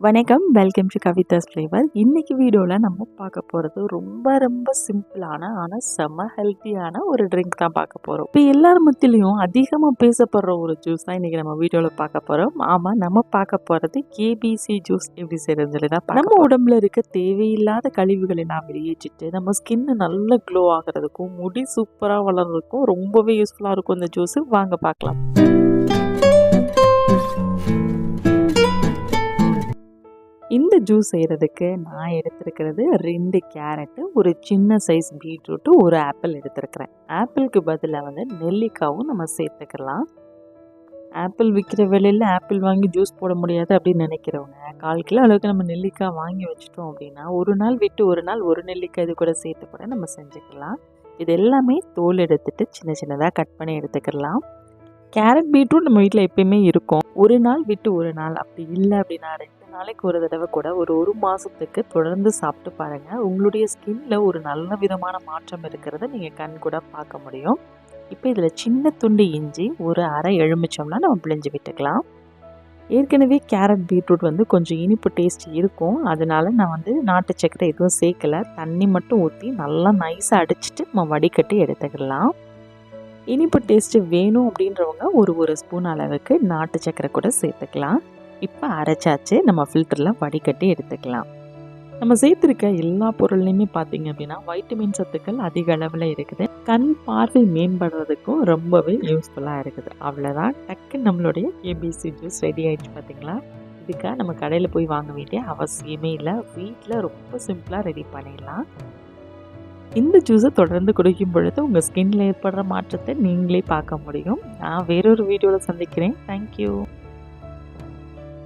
வணக்கம் welcome to Kavidas flavour இன்னைக்கு வீடியோவில் நம்ம பார்க்க போகிறது ரொம்ப ரொம்ப சிம்பிளான ஆனால் செம்ம ஹெல்த்தியான ஒரு ட்ரிங்க் தான் பார்க்க போகிறோம் இப்போ எல்லார் மத்தியிலையும் அதிகமாக பேசப்படுற ஒரு ஜூஸ் தான் இன்றைக்கி நம்ம வீடியோவில் பார்க்க போகிறோம் ஆமாம் நம்ம பார்க்க போகிறது கேபிசி ஜூஸ் எப்படி செய்யறது சொல்லி தான் நம்ம உடம்புல இருக்க தேவையில்லாத கழிவுகளை எல்லாம் வெளியேற்றிட்டு நம்ம ஸ்கின் நல்ல க்ளோ ஆகிறதுக்கும் முடி சூப்பராக வளர்றதுக்கும் ரொம்பவே யூஸ்ஃபுல்லாக இருக்கும் இந்த ஜூஸ் வாங்க பார்க்கலாம். இந்த ஜூஸ் செய்கிறதுக்கு நான் எடுத்திருக்கிறது ரெண்டு கேரட்டு ஒரு சின்ன சைஸ் பீட்ரூட்டு ஒரு ஆப்பிள் எடுத்திருக்கிறேன். ஆப்பிளுக்கு பதிலாக வந்து நெல்லிக்காவும் நம்ம சேர்த்துக்கலாம். ஆப்பிள் விற்கிற விலையில் ஆப்பிள் வாங்கி ஜூஸ் போட முடியாது அப்படின்னு நினைக்கிறவங்க கால் கிலோ அளவுக்கு நம்ம நெல்லிக்காய் வாங்கி வச்சுட்டோம் அப்படின்னா ஒரு நாள் விட்டு ஒரு நாள் ஒரு நெல்லிக்காய் இது கூட சேர்த்து கூட நம்ம செஞ்சுக்கலாம். இது எல்லாமே தோல் எடுத்துட்டு சின்ன சின்னதாக கட் பண்ணி எடுத்துக்கலாம். கேரட் பீட்ரூட் நம்ம வீட்டில் எப்பயுமே இருக்கும். ஒரு நாள் விட்டு ஒரு நாள் அப்படி இல்லை அப்படின்னா ரெண்டு நாளைக்கு ஒரு தடவை கூட ஒரு ஒரு மாதத்துக்கு தொடர்ந்து சாப்பிட்டு பாருங்கள் உங்களுடைய ஸ்கின்ல ஒரு நல்ல விதமான மாற்றம் இருக்கிறத நீங்கள் கண் கூட பார்க்க முடியும். இப்போ இதில் சின்ன துண்டு இஞ்சி ஒரு அரை எலுமிச்சோம்னா நம்ம பிழிஞ்சு விட்டுக்கலாம். ஏற்கனவே கேரட் பீட்ரூட் வந்து கொஞ்சம் இனிப்பு டேஸ்ட் இருக்கும். அதனால நான் வந்து நாட்டு சக்கரை எதுவும் சேர்க்கல. தண்ணி மட்டும் ஊற்றி நல்லா நைஸாக அடிச்சுட்டு நம்ம வடிகட்டி எடுத்துக்கலாம். இனிப்பு டேஸ்ட்டு வேணும் அப்படின்றவங்க ஒரு ஒரு ஸ்பூன் அளவுக்கு நாட்டு சக்கரை கூட சேர்த்துக்கலாம். இப்போ அரைச்சாச்சு நம்ம ஃபில்டரில் வடிகட்டி எடுத்துக்கலாம். நம்ம சேர்த்துருக்க எல்லா பொருள்லையுமே பார்த்தீங்க அப்படின்னா வைட்டமின் சத்துக்கள் அதிக அளவில் இருக்குது. கண் பார்வை மேம்படுறதுக்கும் ரொம்பவே யூஸ்ஃபுல்லாக இருக்குது. அவ்வளோதான் டக்கு நம்மளுடைய ஏபிசி ஜூஸ் ரெடி ஆயிடுச்சு பார்த்தீங்களா இதுக்காக நம்ம கடையில் போய் வாங்க வேண்டிய அவசியமே இல்லை. வீட்டில் ரொம்ப சிம்பிளாக ரெடி பண்ணிடலாம். இந்த ஜூஸை தொடர்ந்து குடிக்கும் பொழுது உங்கள் ஸ்கின்ல ஏற்படுற மாற்றத்தை நீங்களே பார்க்க முடியும். நான் வேறொரு வீடியோவில் சந்திக்கிறேன். தேங்க்யூ